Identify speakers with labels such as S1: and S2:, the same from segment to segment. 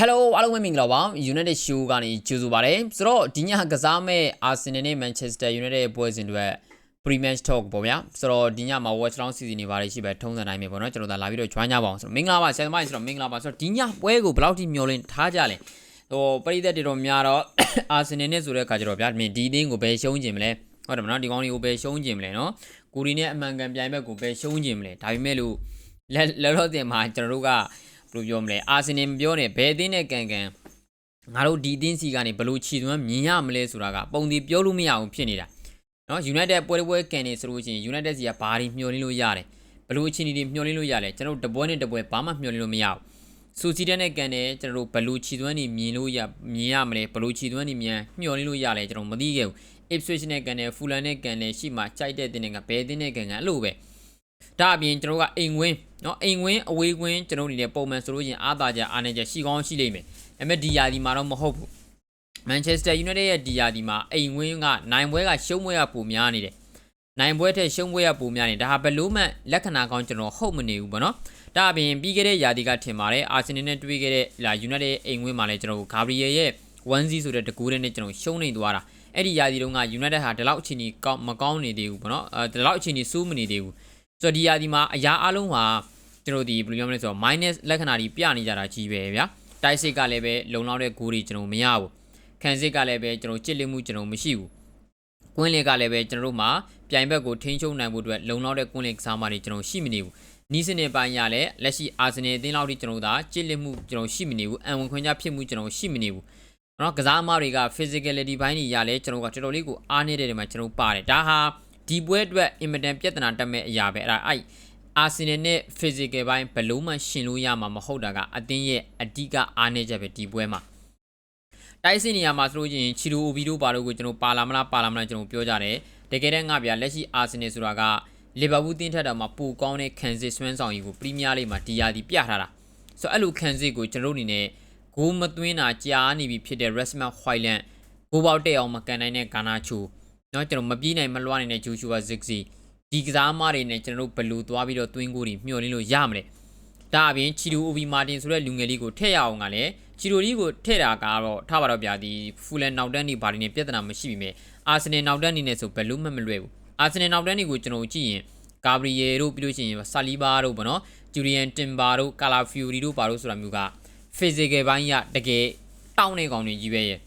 S1: Hello အားလုံးပဲမင်္ဂလာပါ United Show ကနေကြိုဆိုပါရစေဆိုတော့ဒီညကစားမဲ့ Arsenal နဲ့ Manchester United ရဲ့ပွဲစဉ်တွေ pre-match talk ပေါ့ဗျာဆိုတော့ဒီညမှာ watch round season တွေပါတယ်ရှိပဲထုံးစံတိုင်းပဲပေါ့နော်ကျွန်တော်တို့လာပြီးတော့ join ကြပါအောင်ဆိုတော့မင်္ဂလာပါဆရာသမားကြီးဆိုတော့မင်္ဂလာပါဆိုတော့ဒီညပွဲကိုဘယ်လောက်ထိမျှော်လင့်ထားကြလဲဟိုပရိသတ်တွေတော့များတော့ Arsenal နဲ့ဆိုတဲ့အခါကျတော့ဗျာဒီဒီအသင်းကိုဘယ်ရှုံးကျင်မလဲဟုတ်တယ်မနော်ဒီကောင်းလေးကိုဘယ်ရှုံးကျင်မလဲနော်ကိုရီနဲ့အမှန်ကန်ပြိုင်ဘက်ကိုဘယ်ရှုံးကျင်မလဲဒါပေမဲ့လို့လက်လောလောဆယ်မှာကျွန်တော်တို့က ဘယ်လိုပြောမလဲအာဆင်နယ်မပြောနဲ့ဘယ်အသင်းနဲ့ကန်ကန်ငါတို့ဒီအသင်းစီကနေဘယ်လို့ခြေသွမ်းမြင်ရမလဲဆိုတာကပုံဒီပြောလို့မရအောင်ဖြစ်နေတာနော် United ပွဲတစ်ပွဲကန်နေဆိုလို့ရှိရင် United စီကဘာတွေမျှော်လင့်လို့ရတယ်ဘယ်လို့အခြေအနေတွေမျှော်လင့်လို့ရလဲကျွန်တော်တို့တပွဲနဲ့တပွဲဘာမှမျှော်လင့်လို့မရဘူးစူစီတက်နဲ့ကန်တယ်ကျွန်တော်တို့ဘယ်လို့ခြေသွမ်းနေမြင်လို့ရမြင်ရမလဲဘယ်လို့ခြေသွမ်းနေမြန်မျှော်လင့်လို့ရလဲကျွန်တော်မသိခဲ့ဘူး Ipswich နဲ့ကန်တယ် Fulham နဲ့ကန်တယ်ရှိမှကြိုက်တဲ့တင်းတွေကဘယ်တင်းနဲ့ကန်ကန်အဲ့လိုပဲ ဒါအပြင်ကျွန်တော်တို့ကအိမ်ဝင်းเนาะအိမ်ဝင်းအဝေးကွင်းကျွန်တော်တို့အနေနဲ့ပုံမှန်ဆိုလို့ရှိရင်အားသာကြအားနေကြရှိကောင်းရှိလိမ့်မယ်ဒါပေမဲ့ဒီယာဒီမှာတော့မဟုတ်ဘူးမန်ချက်စတာယူနိုက်တက်ရဲ့ဒီယာဒီမှာအိမ်ဝင်းကနိုင်ပွဲကရှုံးပွဲကပိုများနေတယ်နိုင်ပွဲထက်ရှုံးပွဲကပိုများနေဒါဟာဘလို့မှလက္ခဏာကောင်းကျွန်တော်ဟုတ်မနေဘူးပေါ့နော်ဒါအပြင်ပြီးခဲ့တဲ့ယာဒီကထင်ပါတယ်အာဆင်နယ်နဲ့တွေ့ခဲ့တဲ့လာယူနိုက်တက်ရဲ့အိမ်ဝင်းမှာလည်းကျွန်တော်ဂါဘရီယယ်ရဲ့1-0ဆိုတဲ့တကူးတဲ့နဲ့ကျွန်တော်ရှုံးနေသွားတာအဲ့ဒီယာဒီတုန်းကယူနိုက်တက်ဟာဒီလောက်အခြေအနေကောင်းမကောင်းနေသေးဘူးပေါ့နော်အဲဒီလောက်အခြေအနေစိုးမနေသေးဘူး ဆိုတော့ဒီယာဒီမှာအရာအလုံးဟာကျွန်တော်ဒီဘယ်လိုပြောမလဲဆိုတော့ minus လက္ခဏာတွေပြနေကြတာကြီးပဲဗျာတိုက်စစ်ကလည်းပဲလုံလောက်တဲ့ဂိုးတွေကျွန်တော်မရဘူးခံစစ်ကလည်းပဲကျွန်တော်ကြစ်လက်မှုကျွန်တော်မရှိဘူးကွင်းလေကလည်းပဲကျွန်တော်တို့မှာပြိုင်ဘက်ကိုထိန်းချုပ်နိုင်ဖို့အတွက်လုံလောက်တဲ့ကွင်းလေကစားမတွေကျွန်တော်ရှိမနေဘူးနီးစနစ်ပိုင်းရလဲလက်ရှိအာဆင်နယ်အသင်းလောက်ထိကျွန်တော်တို့ဒါကြစ်လက်မှုကျွန်တော်ရှိမနေဘူးအံဝင်ခွင့်ကြဖြစ်မှုကျွန်တော်ရှိမနေဘူးနော်ကစားအမားတွေက physicality ဘိုင်းတွေရလဲကျွန်တော်ကတော်တော်လေးကိုအားနေတဲ့နေရာမှာကျွန်တော်ပါတယ်ဒါဟာ ဒီပွဲအတွက်အင်မတန်ပြဿနာတက်မဲ့အရာပဲအဲ့ဒါအဲ့အာဆင်နယ်နဲ့ physical ဘိုင်းဘလုံးမှရှင်လို့ရမှာမဟုတ်တာကအသင်းရဲ့အဓိကအားနည်းချက်ပဲဒီပွဲမှာတိုက်စစ်နေရာမှာဆိုလို့ချင်းချီရိုအိုဗီတို့ပါလို့ကိုကျွန်တော်ပါလာမလားပါလာမလားကျွန်တော်ပြောကြတယ်တကယ်တမ်းငါဗျာလက်ရှိအာဆင်နယ်ဆိုတာကလီဗာပူးတင်းထက်တာမှာပိုကောင်းတဲ့ခံစစ်ဆွမ်းဆောင်ကြီးကိုပရီးမီးယားလိမှာဒီယာဒီပြထားတာဆိုတော့အဲ့လိုခံစစ်ကိုကျွန်တော်တို့အနေနဲ့ဂိုးမသွင်းတာကြားနေပြီဖြစ်တဲ့ Rasmus Hojlund ဂိုးပေါက်တဲ့အောင်မကန်နိုင်တဲ့ဂါနာချို เนาะကျွန်တော်မပြေးနိုင်မလွှားနိုင်တဲ့ဂျိုရှူဝါဇစ်စီဒီကစားမတွေနဲ့ကျွန်တော်တို့ဘလူသွားပြီးတော့သွင်းကိုတွေမျှော်လင့်လို့ရမလဲဒါအပြင်ချီတိုအိုဗီမာတင်ဆိုတဲ့လူငယ်လေးကိုထည့်ရအောင်ကလည်းချီတိုလေးကိုထည့်တာကတော့ထားပါတော့ဗျာဒီဖူလန်နောက်တန်းနေဘာတွေနဲ့ပြဿနာမရှိပြီမဲ့အာဆင်နယ်နောက်တန်းနေနဲ့ဆိုဘယ်လို့မှမလွယ်ဘူးအာဆင်နယ်နောက်တန်းတွေကိုကျွန်တော်ကြည့်ရင်ဂါဘရီယယ်တို့ပြီးလို့ရှိရင်ဆာလီဘာတို့ပေါ့နော်ဂျူရီယန်တင်ဘာတို့ကာလာဖီယိုရီတို့ပါတို့ဆိုတာမျိုးက physical ဘိုင်းရတကယ်တောင်းနေကောင်တွေကြီးပဲရဲ့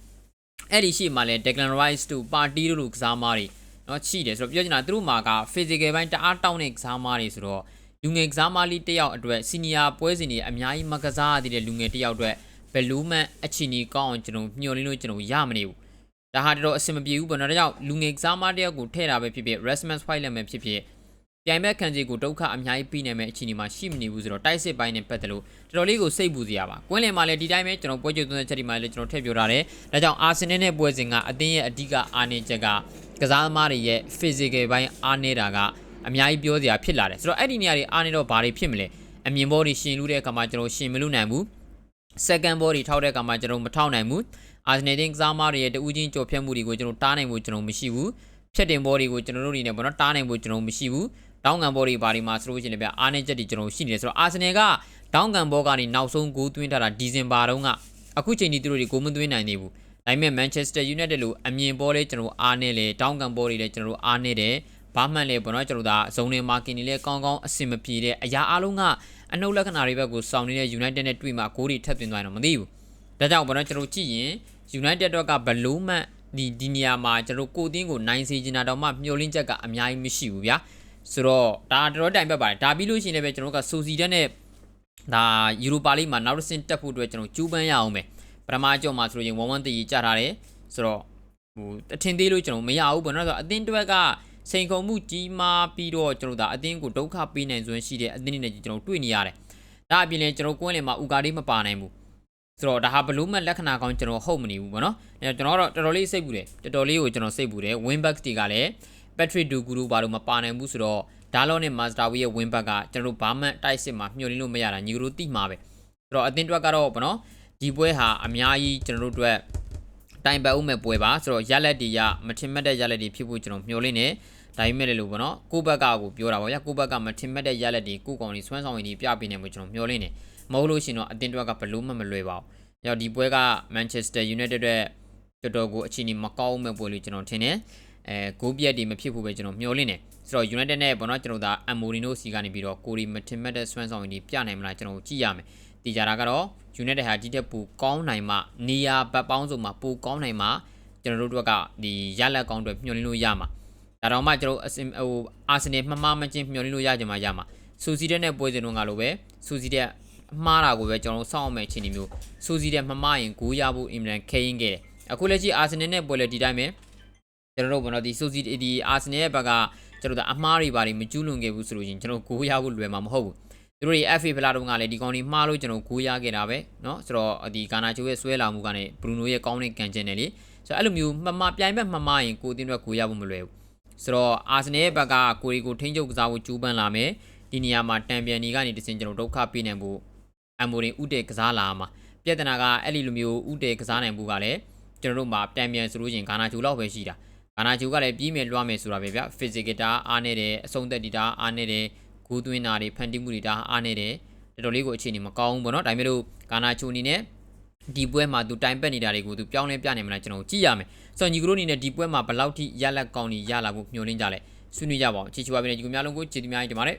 S1: အဲ့ဒီရှိမှလဲ Declan Rice တို့ပါတီတို့လိုကစားမားတွေနော်ချိတယ်ဆိုတော့ပြောချင်တာသူတို့မှာက physical ဘိုင်းတအားတောင်းတဲ့ကစားမားတွေဆိုတော့လူငယ်ကစားမားလေးတစ်ယောက်အတွက် senior ပွဲစဉ်တွေအများကြီးမကစားရသေးတဲ့လူငယ်တစ်ယောက်အတွက်ဘယ်လိုမှအချီနီကောင်းအောင်ကျွန်တော်ညှော်လင်းလို့ကျွန်တော်ရမနေဘူးဒါဟာတော်တော်အဆင်မပြေဘူးပေါ့နော်ဒါကြောင့်လူငယ်ကစားမားတစ်ယောက်ကိုထည့်တာပဲဖြစ်ဖြစ် Rasmus Hojlund ပဲဖြစ်ဖြစ် ပြိုင်ဘက်ခံစီကိုဒုက္ခအများကြီးပြီးနိုင်မဲ့အခြေအနေမှာရှိမနေဘူးဆိုတော့တိုက်စစ်ပိုင်းနဲ့ပတ်သက်လို့တော်တော်လေးကိုစိတ်ပူစရာပါကွင်းလင်မှာလည်းဒီတိုင်းပဲကျွန်တော်ပွဲချုပ်သွင်းတဲ့ချက်ဒီမှာလည်းကျွန်တော်ထည့်ပြောထားတယ်ဒါကြောင့်အာဆင်နယ်နဲ့ပွဲစဉ်ကအသင်းရဲ့အဓိကအားနည်းချက်ကကစားသမားတွေရဲ့ physical ဘိုင်းအားနည်းတာကအများကြီးပြောစရာဖြစ်လာတယ်ဆိုတော့အဲ့ဒီနေရာတွေအားနည်းတော့ဘာတွေဖြစ်မလဲအမြင်ဘောတွေရှင်လူတဲ့အခါမှာကျွန်တော်ရှင်မလို့နိုင်ဘူး second ball တွေထောက်တဲ့အခါမှာကျွန်တော်မထောက်နိုင်ဘူးအာဆင်နယ်တင်းကစားမားတွေရဲ့တူးချင်းကြော်ဖြတ်မှုတွေကိုကျွန်တော်တားနိုင်ဖို့ကျွန်တော်မရှိဘူးဖြတ်တင်ဘောတွေကိုကျွန်တော်တို့အနေနဲ့ဘောနော်တားနိုင်ဖို့ကျွန်တော်မရှိဘူး တောင်းကန်ဘောတွေဘာတွေမှာဆိုလို့ရှိရင်လည်းဗျအားနေချက်တွေကျွန်တော်ရှိနေတယ်ဆိုတော့အာဆင်နယ်ကတောင်းကန်ဘောကနေနောက်ဆုံးဂိုးသွင်းထားတာဒီဇင်ဘာတုန်းကအခုချိန်ဒီသူတို့တွေဂိုးမသွင်းနိုင်သေးဘူးဒါပေမဲ့ Manchester United လို့အမြင်ဘောလေးကျွန်တော်အားနေလေတောင်းကန်ဘောတွေလည်းကျွန်တော်အားနေတယ်ဘာမှန်လေပေါ့နော်ကျွန်တော်ဒါဇုံနေမာကင်နေလဲကောင်းကောင်းအဆင်မပြေတဲ့အရာအလုံးကအနှုတ်လက္ခဏာတွေဘက်ကိုစောင့်နေတဲ့ United နဲ့တွေ့မှာဂိုးတွေထပ်သွင်းသွားရင်တော့မသိဘူးဒါကြောင့်ပေါ့နော်ကျွန်တော်ကြည့်ရင် United တော့ကဘလုံးမှဒီဒီနေရာမှာကျွန်တော်ကိုတင်းကိုနိုင်စေချင်တာတော့မှမျှော်လင့်ချက်က အများကြီးမရှိဘူးဗျာ ဆိုတော့ဒါတော်တော်တိုင်ပတ်ပါတယ်ဒါပြီးလို့ရှိရင်လည်းပဲကျွန်တော်ကဆိုစီတက်နဲ့ဒါယူရိုပါလိမှာနောက်တစ်ဆင့်တက်ဖို့အတွက်ကျွန်တော်ကျူးပန်းရအောင်ပဲပထမကြော့မှာဆိုလို့ရင်1-1တည်ကြထားတယ်ဆိုတော့ဟိုအထင်သေးလို့ကျွန်တော်မရဘူးပေါ့နော်ဆိုတော့အသင်းတွက်ကစိန်ခုံမှုကြီးမားပြီးတော့ကျွန်တော်ဒါအသင်းကိုဒုက္ခပေးနိုင်စွမ်းရှိတဲ့အသင်းတွေနဲ့ကျွန်တော်တွေ့နေရတယ်ဒါအပြင်လည်းကျွန်တော်ကွင်းလင်မှာဥကာလေးမပါနိုင်ဘူးဆိုတော့ဒါဟာဘလို့မှလက္ခဏာကောင်းကျွန်တော်ဟုတ်မနေဘူးပေါ့နော်အဲကျွန်တော်တော့တော်တော်လေးစိတ်ပူတယ်တော်တော်လေးကိုကျွန်တော်စိတ်ပူတယ် win back တွေကလည်း Patrick Dugu တို့ဘာလို့မပါနိုင်ဘူးဆိုတော့ဒါလောနဲ့ Master Wii ရဲ့ win back ကကျွန်တော်တို့ဘာမှတိုက်စစ်မှာမျှော်လင့်လို့မရတာညီကတို့တိမှာပဲဆိုတော့အသင်းတွက်ကတော့ပေါ့နော်ဒီပွဲဟာအများကြီးကျွန်တော်တို့အတွက်တိုင်ပတ်ဦးမဲ့ပွဲပါဆိုတော့ရက်လက်တွေရမထင်မှတ်တဲ့ရက်လက်တွေဖြစ်ဖို့ကျွန်တော်မျှော်လင့်နေဒါပေမဲ့လည်းလို့ပေါ့နော်ကိုဘက်ကကိုပြောတာပေါ့ဗျာကိုဘက်ကမထင်မှတ်တဲ့ရက်လက်တွေကိုကောင်တွေဆွမ်းဆောင်ရည်တွေပြပေးနေမှုကျွန်တော်မျှော်လင့်နေမဟုတ်လို့ရှင်တော့အတင်းတွက်ကဘလို့မှမလွယ်ပါဘူး။ရောက်ဒီပွဲက Manchester United အတွက်တော်တော်ကိုအခြေအနေမကောင်းမဲ့ပွဲလို့ကျွန်တော်ထင်တယ်။ အဲဂိုးပြက်တွေမဖြစ်ဘူးပဲကျွန်တော်မျှော်လင့်တယ်။ဆိုတော့ United နဲ့ပေါ့နော်ကျွန်တော်ဒါ Amorino စီကနေပြီးတော့ကိုရီမတင်မဲ့တဲ့စွမ်းဆောင်ရည်တွေပြနိုင်မလားကျွန်တော်ကြည့်ရမယ်။ဒီကြတာကတော့ United ဟာဒီတက်ပူကောင်းနိုင်မှနေရာဘက်ပေါင်းစုံမှာပူကောင်းနိုင်မှကျွန်တော်တို့တို့ကဒီရလက်ကောင်းတွေမျှော်လင့်လို့ရမှာ။ဒါတော့မှကျွန်တော်အစင်ဟိုအာဆင်နယ်မှမမချင်းမျှော်လင့်လို့ရကြမှာရမှာ။ဆူစီတဲ့နဲ့ပွဲစဉ်တော့ငါလိုပဲဆူစီတဲ့မှားတာကိုပဲကျွန်တော်စောင့်အောင်မဲ့အခြေအနေမျိုးဆူစီတဲ့မမရင်ဂိုးရဖို့အင်မတန်ခဲရင်ခဲ့တယ်။အခုလက်ရှိအာဆင်နယ်နဲ့ပွဲလေဒီတိုင်းပဲ ကျွန်တော်တို့ဘောနော်ဒီဆူစီဒီအာဆင်နယ်ရဲ့ဘက်ကကျွန်တော်တို့အမှားတွေဘာတွေမကျူးလွန်ခဲ့ဘူးဆိုလို့ချင်းကျွန်တော်ဂိုးရဖို့လွယ်မှာမဟုတ်ဘူး။သူတို့တွေ FA ဖလာတုန်းကလည်းဒီကောင်တွေမှားလို့ကျွန်တော်ဂိုးရခဲ့တာပဲเนาะဆိုတော့ဒီကာနာချိုရဲ့ဆွဲလာမှုကနေဘရူနိုရဲ့ကောင်းတဲ့ကန်ကျင်တယ်လေဆိုတော့အဲ့လိုမျိုးမမပြိုင်ဘက်မမရင်ကိုတင်းအတွက်ဂိုးရဖို့မလွယ်ဘူးဆိုတော့အာဆင်နယ်ရဲ့ဘက်ကကိုရီကိုထိန်းချုပ်ကစားဖို့ကြိုးပမ်းလာမယ်ဒီနေရာမှာတံပြန်ဒီကနေတစင်ကျွန်တော်ဒုက္ခပေးနိုင်ဖို့အမိုရင်ဥတေကစားလာမှာပြဿနာကအဲ့ဒီလိုမျိုးဥတေကစားနိုင်ဖို့ကလည်းကျွန်တော်တို့မှာတံပြန်ဆိုလို့ရင်ကာနာချိုလောက်ပဲရှိတာ ကာနာချိုကလည်းပြီးမယ်လွှမ်းမယ်ဆိုတာပဲဗျ physical တာအားနေတယ်အဆုံးသက်တီတာအားနေတယ်ဂိုးသွင်းတာတွေဖန်တီးမှုတွေဒါအားနေတယ်တော်တော်လေးကိုအခြေအနေမကောင်းဘူးပေါ့နော်ဒါပေမဲ့လို့ကာနာချိုအနေနဲ့ဒီပွဲမှာသူတိုင်ပက်နေတာတွေကိုသူပြောင်းလဲပြနိုင်မလားကျွန်တော်ကြည့်ရမယ်ဆိုတော့ညီကတို့အနေနဲ့ဒီပွဲမှာဘယ်လောက်ထိရလက်ကောင်းကြီးရလာဖို့မျှော်လင့်ကြလဲဆွေးနွေးကြပါအောင်ချီချူပါပြီနဲ့ညီကများလုံးကိုချီတူများကြီးတင်ပါတယ်